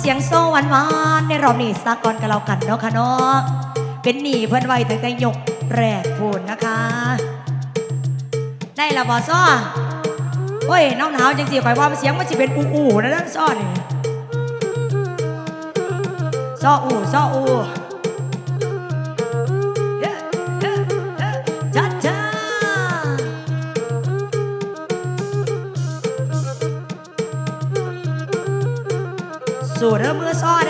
เสียงโซหวานหวานในรอบนี้สากลกับเรากันเนาะค่ะเนาะเป็นหนีเพื่อนไวแตั้งแต่ยกแรกพูนนะคะ ได้ละบอซ้อโอ้ยน้องหนาวจังสิข่อยว่าเสียงมันจะเป็นอูอูนะนั่นซ้อนี่ซ้ออูซ้ออู สู่เริ่มมือซ้อน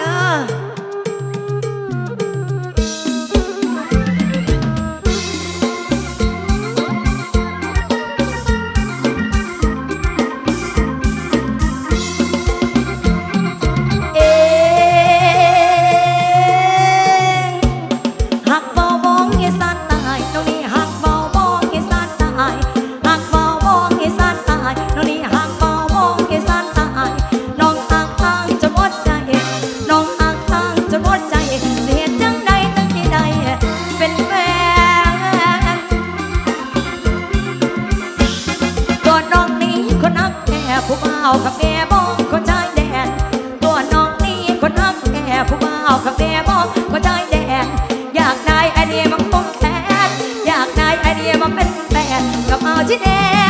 지내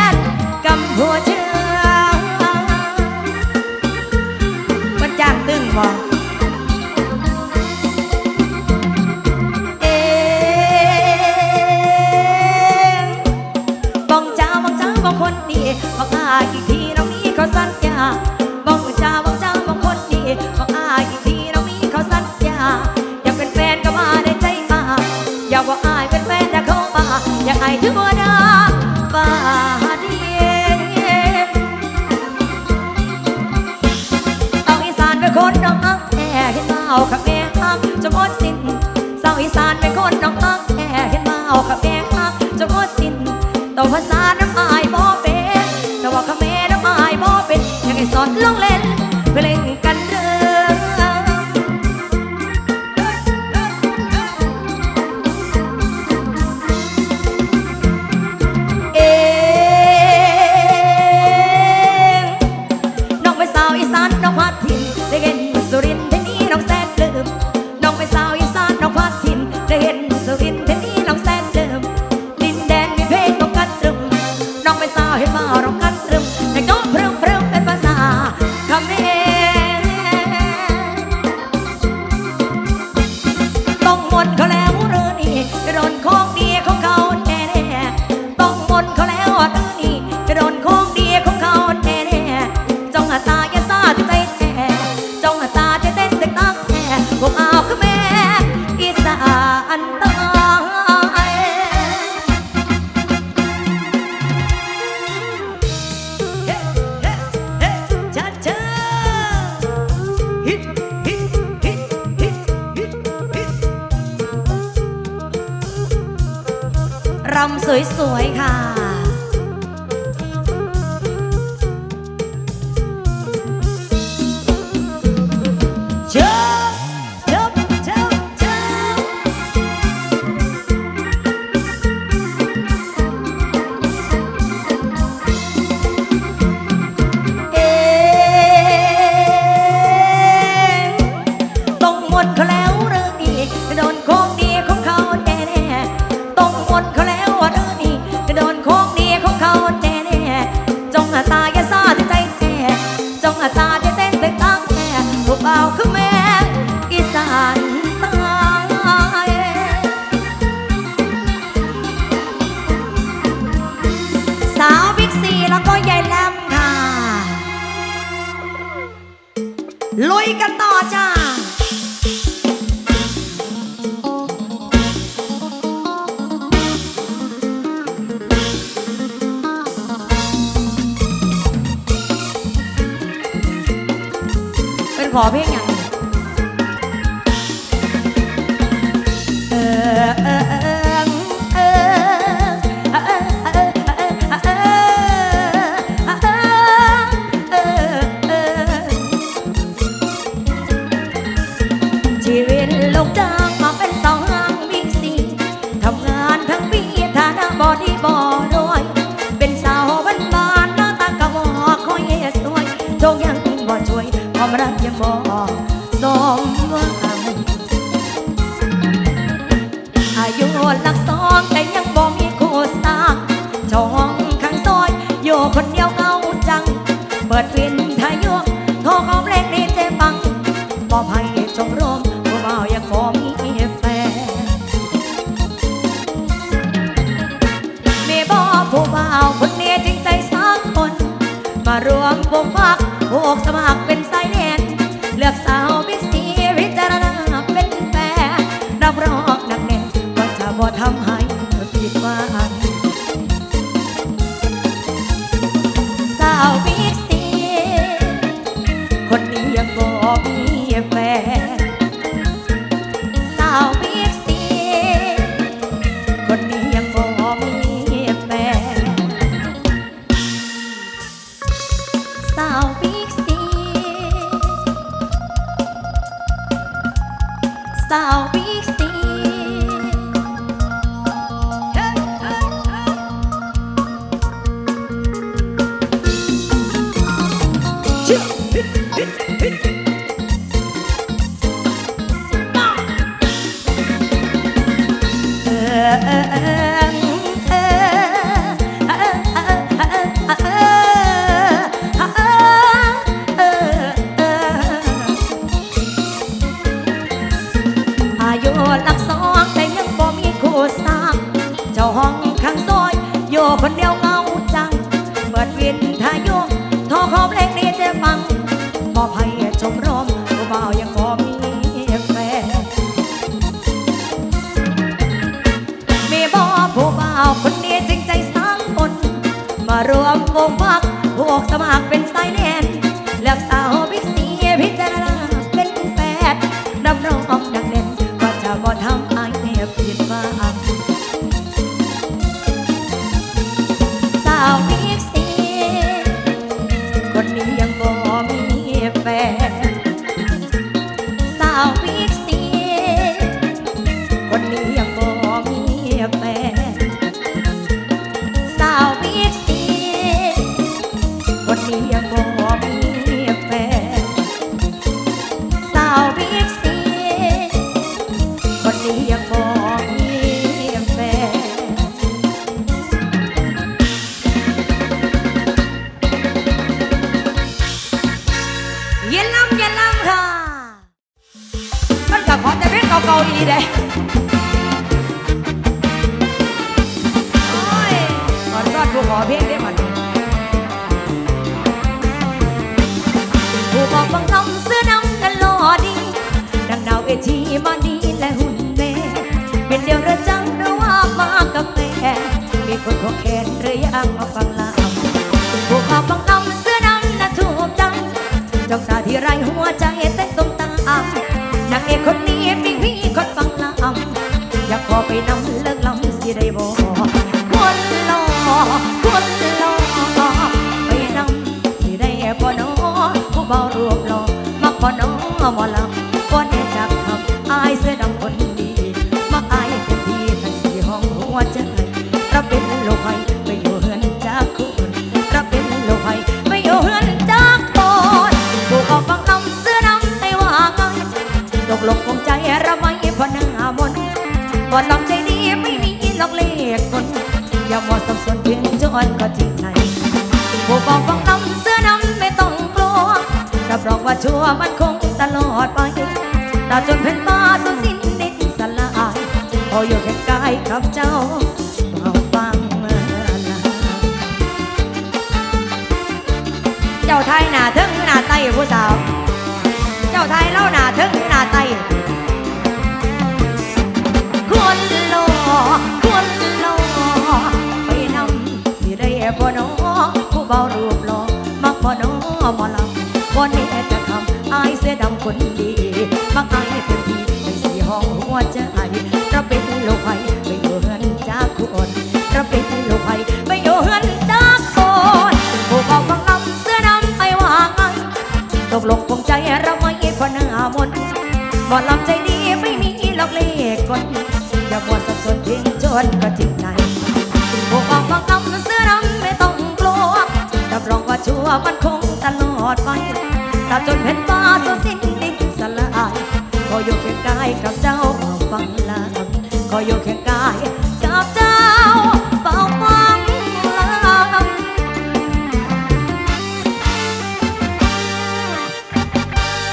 เป็นคนน้องตักงแค่เห็นมาเอาขับแม่คักจนหมดสิ้นต่อภาษาน้ำอายบ่เป็นแต่ว่าขับแม่น้ำอายบ่เป็นยังไงสอนลงเล ลุยกันต่อจ้าเป็นขอเพลงอย่าง มรักยังบอก นลำเย็นลำค่ะ มันก็ขอแต่เพลงเก่าๆดีเด้โอ้ยขอซอดผู้ขอเพลงได้บันผู้บอกบังคำเสื้อดำกันหล่อดีดังดาวเวทีมานีและหุ่นแม่เป็นเดียวระจังหรือว่ามากกับแม่มีคนขอแขนหรือยังมาฟังลำ ที่ไรหัวใจเต้นตรงตามนางเอกคนนี้มีพี่คนฟังลำอยากขอไปนำเลิกลำสิได้บอกคนหล่อคนหล่อไปนำสิได้บ่นอผู้เบารวมหล่อมักบ่นอหมอลำ ก่อนลำใจดีไม่มีลอกเลขคนอย่ามัวสับสนเพียงจนก็จริงใจผู้ออกฟังลำเสื้อดำไม่ต้องกลัวรับรองว่าชัวร์มันคงตลอดไปตราบจนเพ็นฟ้าสูญสิ้นดินสลายพออยู่แค่กายกับเจ้าเฝ้าฟังเจ้าไทยหนาเทิงหนาไต้ผู้สาว เจ้าไทยเล่าหนาเทิงหนา บารูปหล่อมักบ่นอหมอลำบ่แน่จะคำอายเสื้อดำคนดีมักอายเต็มที่ในสี่ห้องหัวใจเราเป็นโลกไฟไปอยู่เฮือนจากคนเราเป็นโลกไฟไปอยู่เฮือนจากคนผู้บอกฟังลำเสื้อดำไปว่าไงตกลงคงใจเราไม่พอหน้ามนบ่ลำใจดีไม่มีหลอกเลขกลอย่ามัวสับสนเพียงจนก็จริงใจผู้บอกฟังลำเสื้อ วมันคงตลอดไปตราจนเผ่นฟ้าสูสิ้นดินสลายขออยู่เคียงกายกับเจ้าเป่าฟังลางขออยู่เคียงกายกับเจ้าเป่าฟังลาง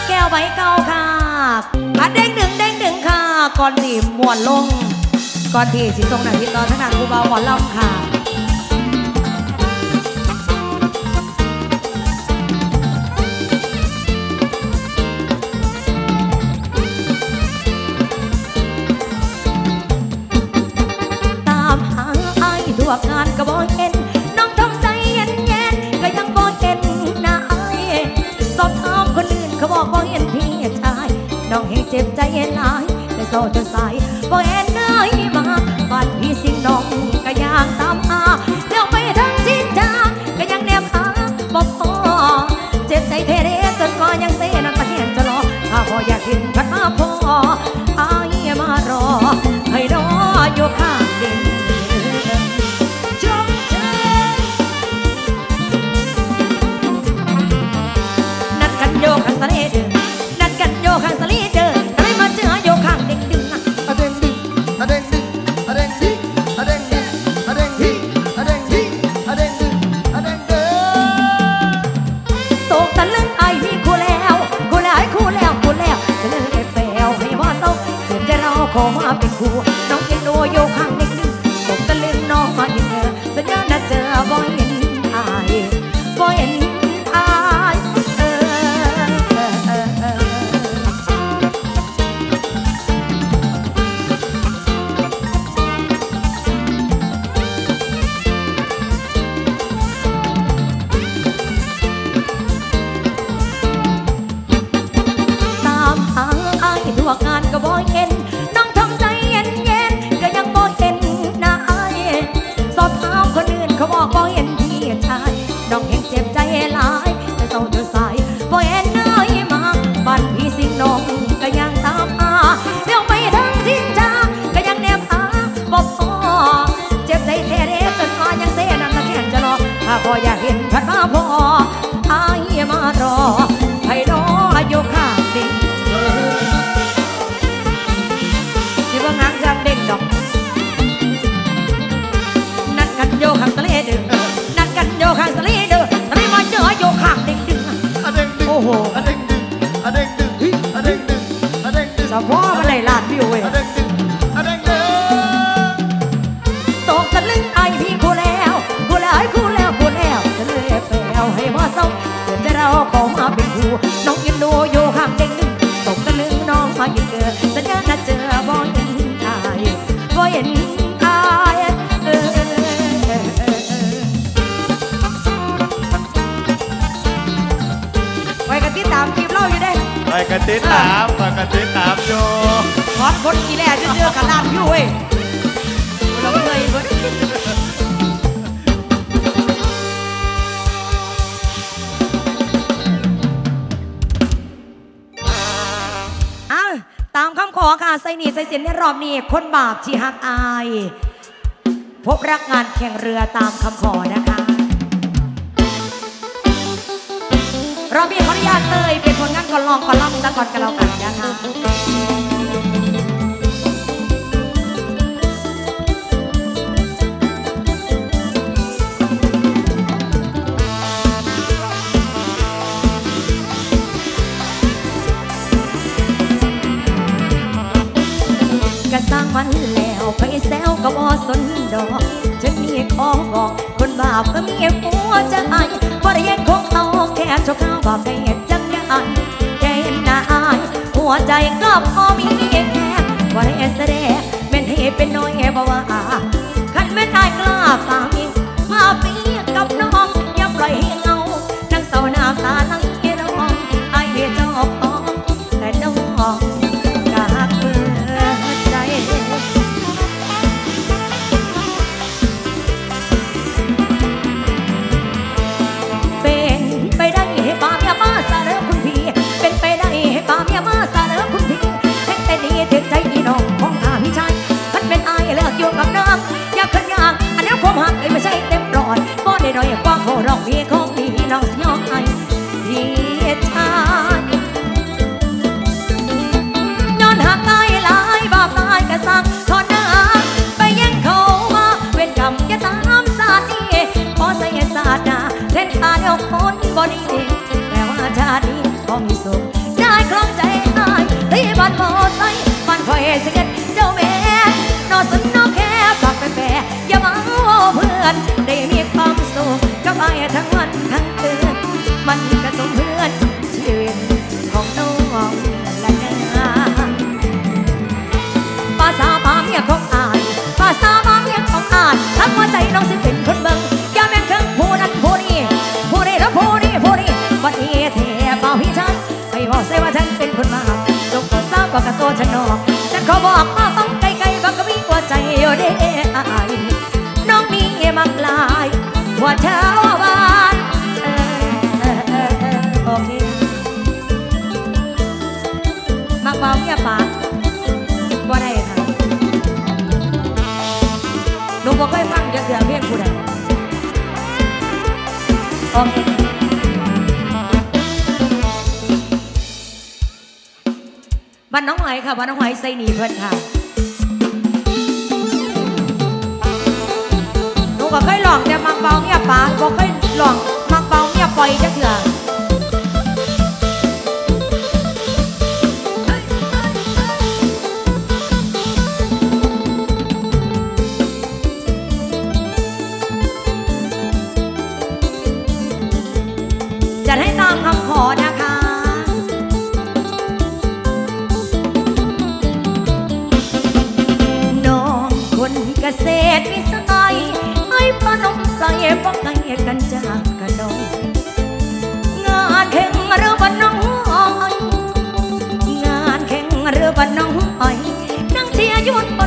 แก้วใบเก่าค่ะมาเด้งหนึ่งเด้งหนึ่งค่ะ ก่อนที่มวนลง ก่อนที่สิทรงหนังที่ตอนทนางคูบาหมอลำค่ะ ไอ้ายทั่วงานก็บ่เห็น น้องทำใจเย็นเย็นก็ยังบ่เห็นนายสอบถามคนอื่นเขาบอกบ่เห็นพี่ชาย น้องให้เจ็บใจเย็นหลายแต่โซจนสายบ่เห็นได้มาบ้านพี่สิงน้องก็ยังตามหาเดี๋ยวไปทางจินจาก็ยังแนบหาบ่พอเจ็บใจเทเรจนก็ยังเซนันตะเขียนจะรอถ้าพออยากเห็น กันติดตามปกติดตามโยถอนคนกี่แล่เจอๆกันลานอยู่เว้ยเราเงยเบิดอะตามคำขอค่ะใส่หนีใส่สินในรอบนี้ คนบาปที่หักอาย พบรักงานแข่งเรือตามคำขอนะคะ รอบนี้ขออนุญาตเตยเป็นคนงานก่อนลองก่อนล่ำซะก่อนกันแล้วกันนะคะก็สร้างมันแล้วไปแซวก็บ่สนดอกฉันมีขอบอก บาปก็มีหัวใจบ่ได้เห็นของเอาแค่ชั่วคราวบอกได้เห็นจังยันแค่เห็นหน้าอายหัวใจก็พอมีแค่บ่ได้แสดงเป็นเหตุเป็นน้อยบ่ว่าคันแม่นอายกล้าปามีมาปี ดีแปลว่าชาตินี้เขมีสุข ก็กระโซฉันนอกฉันขอบอกว่าต้องไกลๆบักก็มีหัวใจอยู่ได้อายน้องมีมักลายหัวเท้าบานโอเคมากเบาเงียบปากบ่ได้ค่ะหนูบอกให้ฟังอยาะเสือเพี้ยนบูได้โอเค บ้านน้องหอค่ะบ้านน้องหอไซนีเพิ่นค่ะหนูก็เคยลองแต่มักเบาเงียบปากบ่เคยลองมักเบาเงียบปล่อยจะเถื่อ อยนั่งเทียร์ยุนป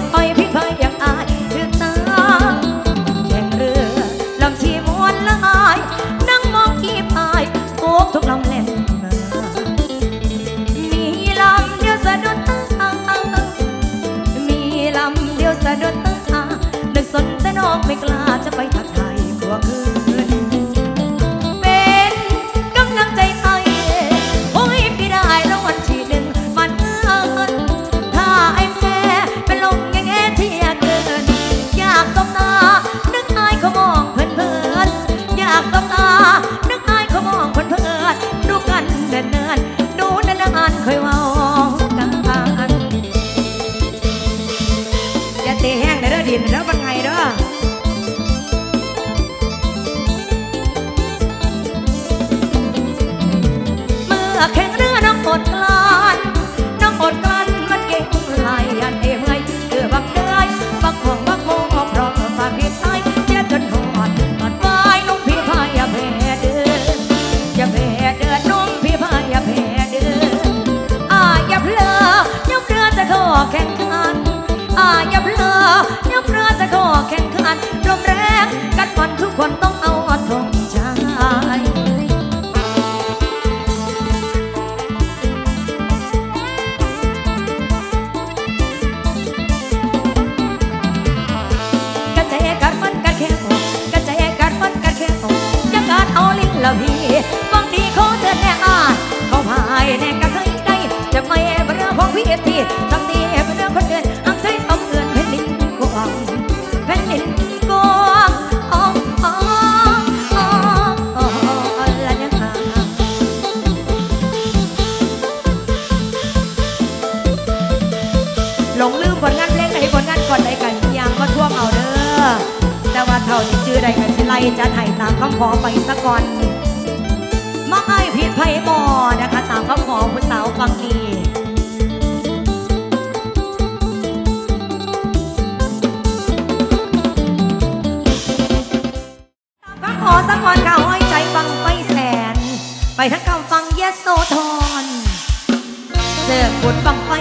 าสิชื่อใดกันสิไล่จะไถ่ตามคำขอไปสะก่อนมักไอ้ผิดไพ่บอนะคะ ตามคำขอผู้สาวฟังดีตามคำขอสะกวันค่ะห้อยใจฟังไปแสน ไปทั้งคำฟังเยสโซทอนเสือกปวดฟังไป